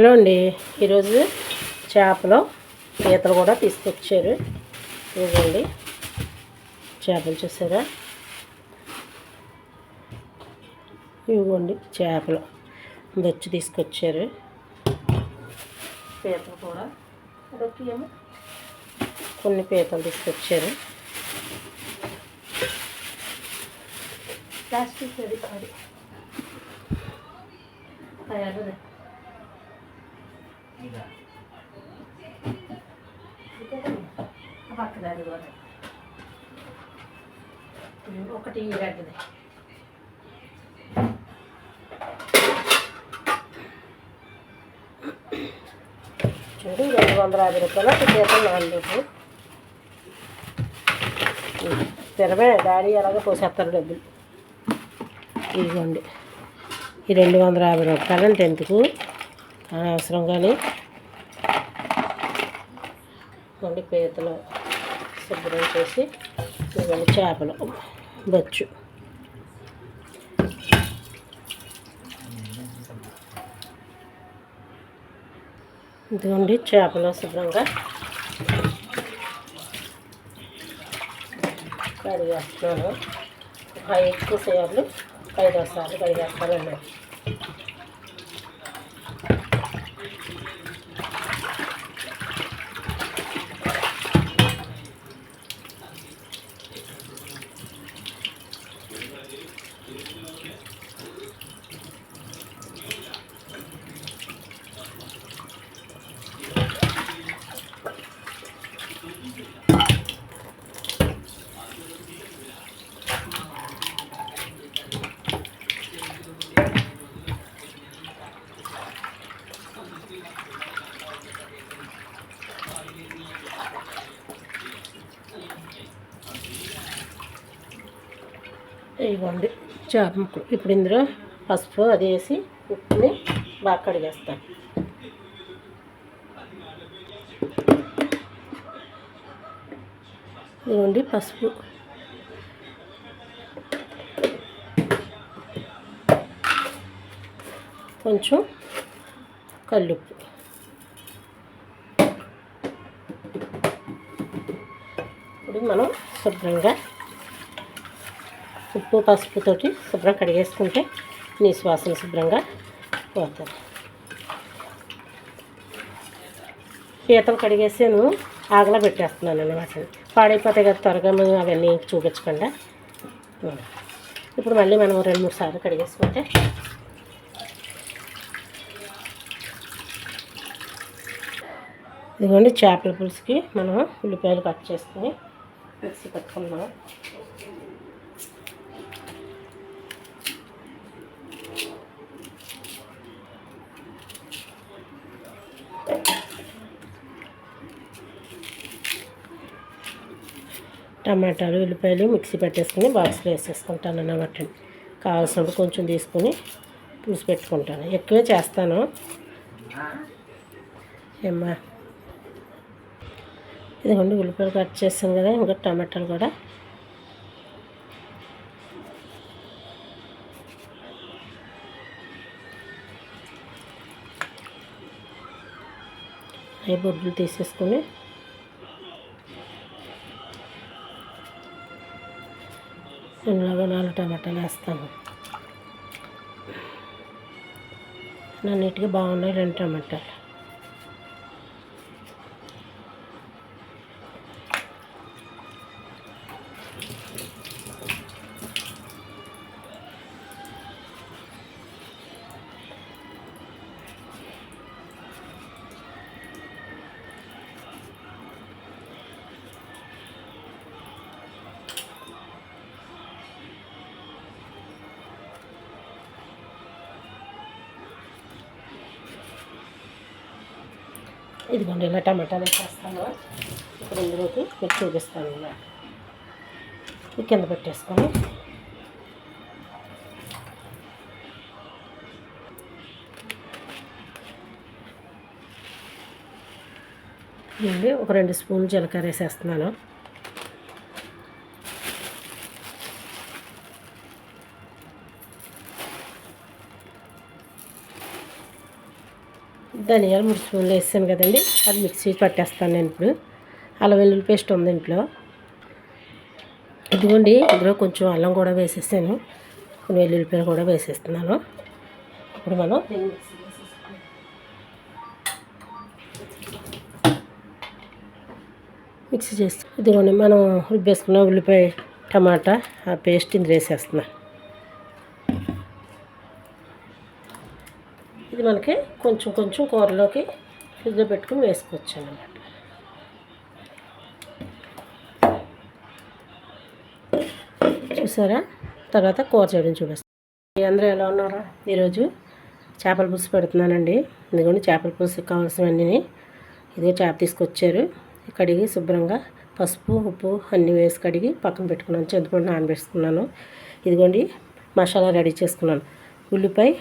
Hello అండి. ఈరోజు చేపలు పీతలు కూడా తీసుకొచ్చారు. ఇవ్వండి చేపలు చూసారా? ఇవ్వండి చేపలు. బొచ్చు తీసుకొచ్చారు. పీతలు కూడా ఏమో కొన్ని పీతలు తీసుకొచ్చారు. ప్లాస్టిక్ అది. అది. తయారు కూడా ఒకటి రెడ్ది చూడు రెండు వందల యాభై రూపాయలు ఒక చేతులు నాలుగు. స్థిరమే డాడీ అలాగే పోసేస్తారు డబ్బులు. ఇదిగోండి. ఈ రెండు వందల యాభై రూపాయలు అంటే ఎందుకు అవసరం కానీ. వండి పీతలు. శుభ్రం చేసి ఇవన్నీ చేపలు బొచ్చు. ఇదిగోండి చేపలు శుభ్రంగా కడిగేస్తున్నాను. ఎక్కువ సేపలు ఐదు సార్లు కడిగేస్తానండి ఇవ్వండి చేప ముక్కలు. ఇప్పుడు ఇందులో పసుపు అది వేసి ఉప్పుని బాగా కడిగేస్తాను ఇవ్వండి పసుపు. కొంచెం కల్లుప్పు. ఇప్పుడు మనం శుభ్రంగా ఉప్పు పసుపుతోటి శుభ్రం కడిగేసుకుంటే నీ శ్వాసన శుభ్రంగా పోతుంది. పీతలు కడిగేసాను ఆగలా పెట్టేస్తున్నాను అనమాట పాడైపోతాయి కదా త్వరగా మేము అవన్నీ చూపించకుండా. ఇప్పుడు మళ్ళీ మనం రెండు మూడు సార్లు కడిగేసుకుంటే ఇదిగోండి చేపల పులుసుకి మనం ఉల్లిపాయలు కట్ చేసుకుని మిక్సీ పెట్టుకున్నాం టమాటాలు ఉల్లిపాయలు మిక్సీ పెట్టేసుకుని బాక్స్లో వేసేసుకుంటాను అన్నమాట. కావాల్సినప్పుడు కొంచెం తీసుకొని పులుసు పెట్టుకుంటాను. ఎక్కువే చేస్తాను. ఏమ్మా? ఇదిగోండి ఉల్లిపాయలు కట్ చేస్తాం కదా ఇంకా టమాటాలు కూడా. అవి బొడ్లు తీసేసుకొని నాలుగు టమాటాలు వేస్తాను. నీట్గా బాగున్నాయి రెండు టమాటాలు. ఇదిగోండి ఇలా టమాటాలు వేసేస్తాను. ఇప్పుడు ఇందులోకి మీకు చూపిస్తాను ఇలా. కింద పెట్టేసుకొని. ఇవి ఒక రెండు స్పూన్లు జీలకర్ర వేసేస్తున్నాను. ధనియాలు మూడు స్పూన్లు వేసాను కదండి. అది మిక్సీ పట్టేస్తాను నేను ఇప్పుడు. అల్లం వెల్లుల్లి పేస్ట్ ఉంది ఇంట్లో. ఇదిగోండి ఇందులో కొంచెం అల్లం కూడా వేసేసాను. కొన్ని వెల్లుల్లిపాయలు కూడా వేసేస్తున్నాను. ఇప్పుడు మనం మిక్సీ చేస్తాం. ఇదిగోండి మనం రుబ్బేసుకున్న ఉల్లిపాయ టమాటా ఆ పేస్ట్ ఇందులో వేసేస్తున్నాను. మనకి కొంచెం కొంచెం కూరలోకి ఫ్రిడ్జ్లో పెట్టుకుని వేసుకోవచ్చు అన్నమాట చూసారా? తర్వాత కూర చేయడం చూపిస్తాను. అందరూ ఎలా ఉన్నారా? ఈరోజు చేపల పులుసు పెడుతున్నానండి. ఎందుకంటే చేపల పులుసు కావాల్సినవన్నీ ఇదే చేప తీసుకొచ్చారు. కడిగి శుభ్రంగా పసుపు ఉప్పు అన్నీ వేసి కడిగి పక్కన పెట్టుకున్నాను. చింతపండు నానబెట్టుకున్నాను. ఇదిగోండి మసాలా రెడీ చేసుకున్నాను. ఉల్లిపాయ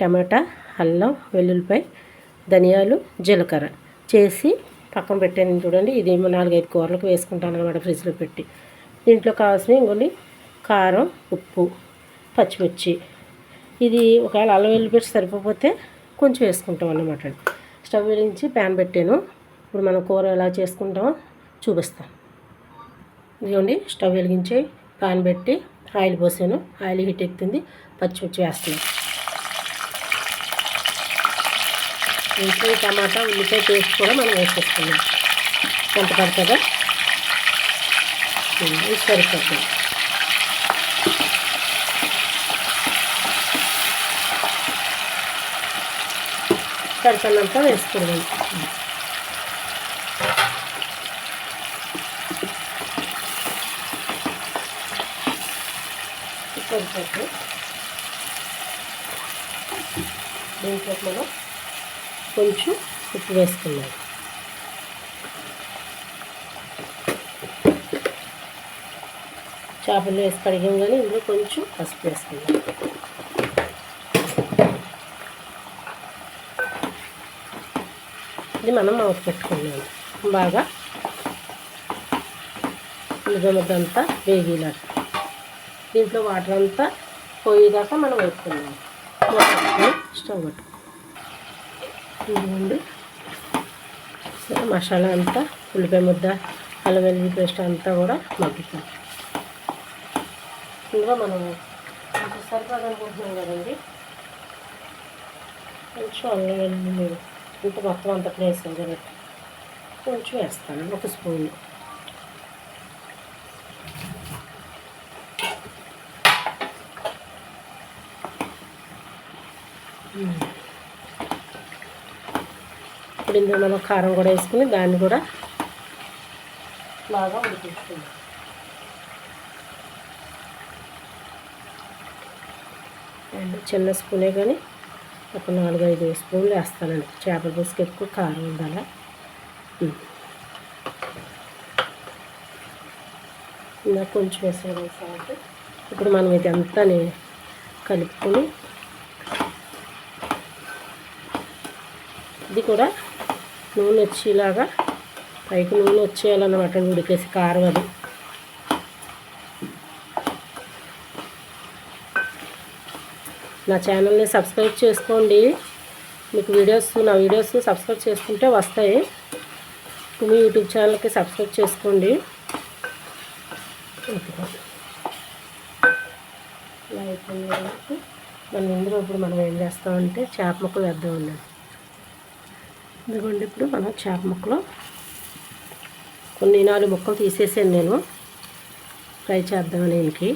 టమాటా అల్లం వెల్లుల్లిపాయ ధనియాలు జీలకర్ర చేసి పక్కన పెట్టాను చూడండి. ఇది నాలుగైదు కూరలకు వేసుకుంటాను అనమాట ఫ్రిడ్జ్లో పెట్టి. దీంట్లో కావాల్సిన ఇంకొన్ని కారం ఉప్పు పచ్చిమిర్చి. ఇది ఒకవేళ అల్లం వెల్లుల్లి సరిపోతే కొంచెం వేసుకుంటాం అన్నమాట స్టవ్ వెలిగించి ప్యాన్ పెట్టాను. ఇప్పుడు మనం కూర ఎలా చేసుకుంటామో చూపిస్తాను ఇదిగోండి స్టవ్ వెలిగించి ప్యాన్ పెట్టి ఆయిల్ పోసాను. ఆయిల్ హీట్ ఎక్కుతుంది. పచ్చిమిర్చి వేస్తున్నాను. ఉల్లిపాయ టమాటా ఉల్లిపాయ పేస్ట్ కూడా మనం వేసేసుకున్నాం. ఎంత పడుతుందో? ఇది సరిపోతుంది. సరిపడినంత వేసుకోవాలి సరిపోతుంది. దీంట్లో మనం కొంచెం ఉప్పు వేసుకున్నాను. చేపలు వేసి కడిగాం కానీ ఇందులో కొంచెం పసుపు వేసుకున్నాం ఇది మనం మూత పెట్టుకున్నాము బాగా ఉల్లిగడ్డంతా వేగిలా దీంట్లో వాటర్ అంతా పోయేదాకా మనం వేసుకున్నాం స్టవ్ పెట్టుకున్నాం. ఇదిగోండి మసాలా అంతా ఉల్లిపాయ ముద్ద అల్లం వెల్లుల్లి పేస్ట్ అంతా కూడా మగ్గుతుంది ఇంకా మనం కొంచెం సరిపడనుకుంటున్నాం కదండి. కొంచెం అల్లం వెల్లుల్లి ఇంత మొత్తం అంత వేసాం కాబట్టి కొంచెం వేస్తాను ఒక స్పూన్. ఇప్పుడు ఇందులో మనం కారం కూడా వేసుకుని దాన్ని కూడా బాగా ఉడికించుకుందాం. అండ్ చిన్న స్పూనే కానీ ఒక నాలుగు ఐదు స్పూన్లు వేస్తానండి. చేపల పులుసుకి ఎక్కువ కారం ఉండాలి? ఇంకా ఇందాక కొంచెం వేసాను ఇప్పుడు మనం ఇదంతా కలుపుకొని ఇది కూడా నూనె వచ్చేలాగా పైకి నూనె వచ్చేయాలన్నమాట ఉడికేసి కారం అది. నా ఛానల్ని సబ్స్క్రైబ్ చేసుకోండి. మీకు వీడియోస్ నా వీడియోస్ సబ్స్క్రైబ్ చేసుకుంటే వస్తాయి. మీ యూట్యూబ్ ఛానల్కి సబ్స్క్రైబ్ చేసుకోండి. ఇదిగో. మనం ఇందులో ఇప్పుడు మనం ఏం చేస్తామంటే చేప ముక్కలు వేద్దాం ఉన్నాను ఇదిగోండి ఇప్పుడు మనం చేప ముక్కలు. కొన్ని నాలుగు ముక్కలు తీసేసాను నేను. ఫ్రై చేద్దామని దీనికి.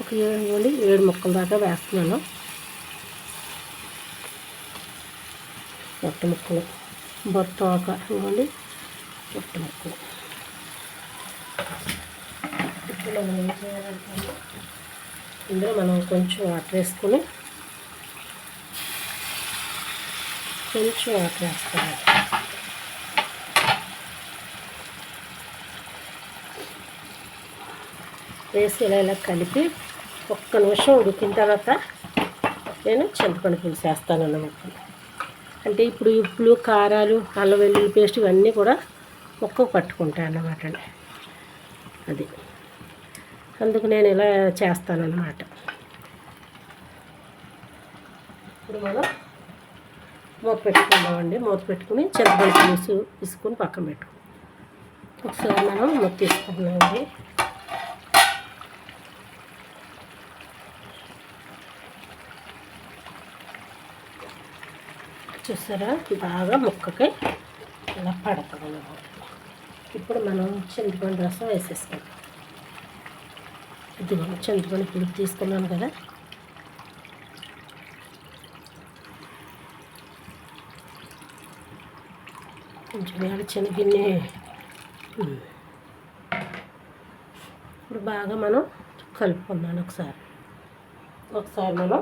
ఒక ఏడు ఏడు ముక్కల దాకా వేస్తున్నాను. పొట్ట ముక్కలు. బొట్ట ఒక ఇవ్వండి పొట్ట ముక్కలు. ఇప్పుడు మనం ఏం చేయాలంటే ఇందులో మనం కొంచెం వాటర్ వేసుకొని కొంచెం వాటర్ వేసుకోవాలి. వేసి ఇలా ఇలా కలిపి ఒక్క నిమిషం ఉడికిన తర్వాత నేను చింతపండు పులుసు వేస్తాను అన్నమాట. అంటే ఇప్పుడు ఉప్పులు కారాలు అల్లం వెల్లుల్లి పేస్ట్ ఇవన్నీ కూడా మొక్కకు పట్టుకుంటాను అన్నమాట అది. అందుకు నేను ఇలా చేస్తానన్నమాట. ఇప్పుడు మనం మూత పెట్టుకుందామండి. మూత పెట్టుకుని చింతపండు పులుసు తీసుకుని పక్కన పెట్టుకుందాం. ఒకసారి మనం మూత తీసుకుందామండి. చూసారా? బాగా ముక్కకి ఇలా పడుతుంది అన్నమాట. ఇప్పుడు మనం చింతపండు రసం వేసేసుకుంటాం ఇది చింతపండు పులుపు తీసుకున్నాను కదా. కొంచెం వేడి గిన్నె ఇప్పుడు బాగా మనం కలుపుకుందాం ఒకసారి. ఒకసారి మనం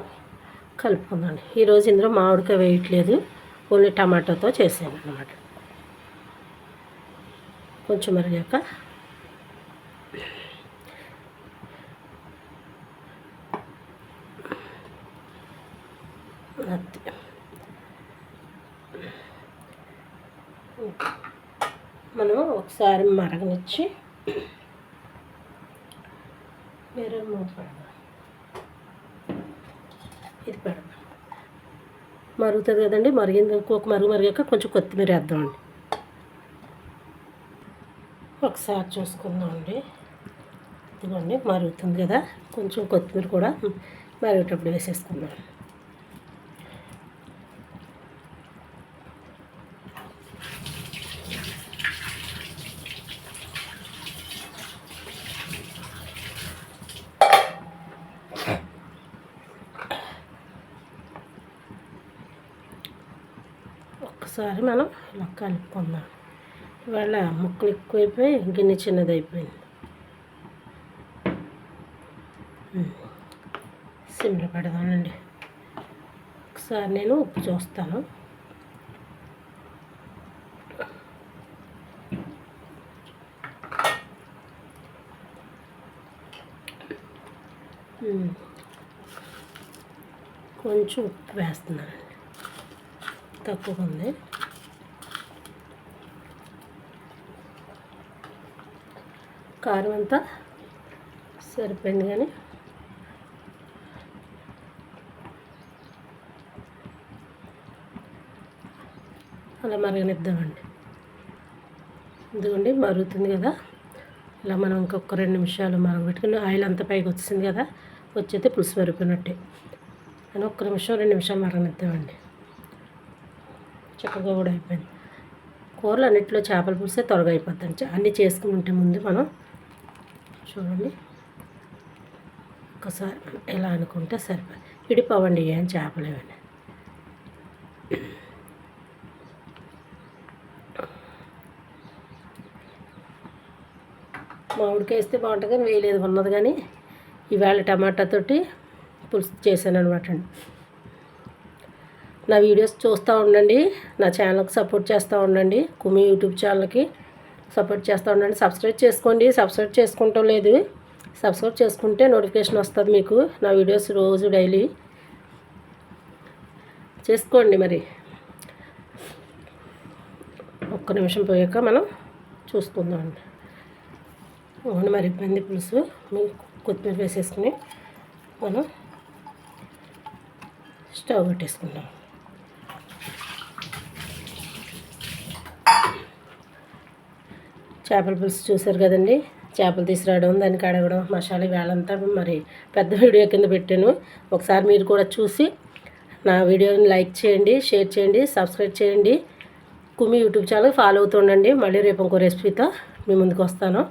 కలుపుకుందాం. ఈరోజు ఇందులో మామిడికాయ వేయట్లేదు. ఓన్లీ టమాటోతో చేసాను అనమాట కొంచెం మరిగాక. మనం ఒకసారి మరగనిచ్చి వేరే మూత పెడదాం. ఇది పెడదాం. మరుగుతుంది కదండి మరిగింది ఒక మరుగు మరిగాక కొంచెం కొత్తిమీర వేద్దామండి. ఒకసారి చూసుకుందామండి. ఇదిగోండి మరుగుతుంది కదా కొంచెం కొత్తిమీర కూడా మరిగేటప్పుడు వేసేసుకుందాం. ఒకసారి మనం ఇలా కలుపుకుందాం. ఇవాళ ముక్కలు ఎక్కువైపోయి గిన్నె చిన్నది అయిపోయింది సిమ్లో పెడదానండి ఒకసారి నేను ఉప్పు చూస్తాను. కొంచెం ఉప్పు వేస్తున్నానండి. తక్కువ ఉంది. కారం అంతా సరిపోయింది కానీ అలా మరగనిద్దామండి. ఎందుకండి మరుగుతుంది కదా. ఇలా మనం ఇంకొక రెండు నిమిషాలు మరగబెట్టుకుని ఆయిల్ అంతా పైకి వచ్చింది కదా వచ్చేది పులుసు మరిపోయినట్టే అని ఒక్క నిమిషం రెండు నిమిషాలు మరగనిద్దామండి. చక్కగా కూడా అయిపోయింది. కూరలు అన్నింటిలో చేపల పులుసే త్వరగా అయిపోతుంది అన్నీ చేసుకుని ఉంటే ముందు మనం చూడండి. ఒకసారి ఎలా అనుకుంటే సరిపోయి విడిపోవండి ఏం చేపలేవండి మామిడికాయ వేస్తే బాగుంటుంది కానీ వేయలేదు ఉన్నది కానీ ఈవేళ టమాటాతోటి పులుసు చేశాను అనమాట అండి. నా వీడియోస్ చూస్తూ ఉండండి నా ఛానల్కి సపోర్ట్ చేస్తూ ఉండండి కుమి యూట్యూబ్ ఛానల్కి. సపోర్ట్ చేస్తూ ఉండండి. సబ్స్క్రైబ్ చేసుకోండి. సబ్స్క్రైబ్ చేసుకుంటాం లేదు. సబ్స్క్రైబ్ చేసుకుంటే నోటిఫికేషన్ వస్తుంది మీకు. నా వీడియోస్ రోజు డైలీ చేసుకోండి మరి. ఒక్క నిమిషం పోయాక మనం చూసుకుందామండి అవును మరి ఇబ్బంది పులుసు. కొత్తిమీర వేసేసుకుని మనం స్టవ్ పెట్టేసుకుందాం. చేపల పులుసు చూసారు కదండి. చేపలు తీసుకురావడం దాన్ని కడగడం మసాలా వేళంతా మరి పెద్ద వీడియో కింద పెట్టాను. ఒకసారి మీరు కూడా చూసి నా వీడియోని లైక్ చేయండి షేర్ చేయండి సబ్స్క్రైబ్ చేయండి. కుమి యూట్యూబ్ ఛానల్ ఫాలో అవుతుండండి మళ్ళీ రేపు ఇంకో రెసిపీతో మీ ముందుకు వస్తాను.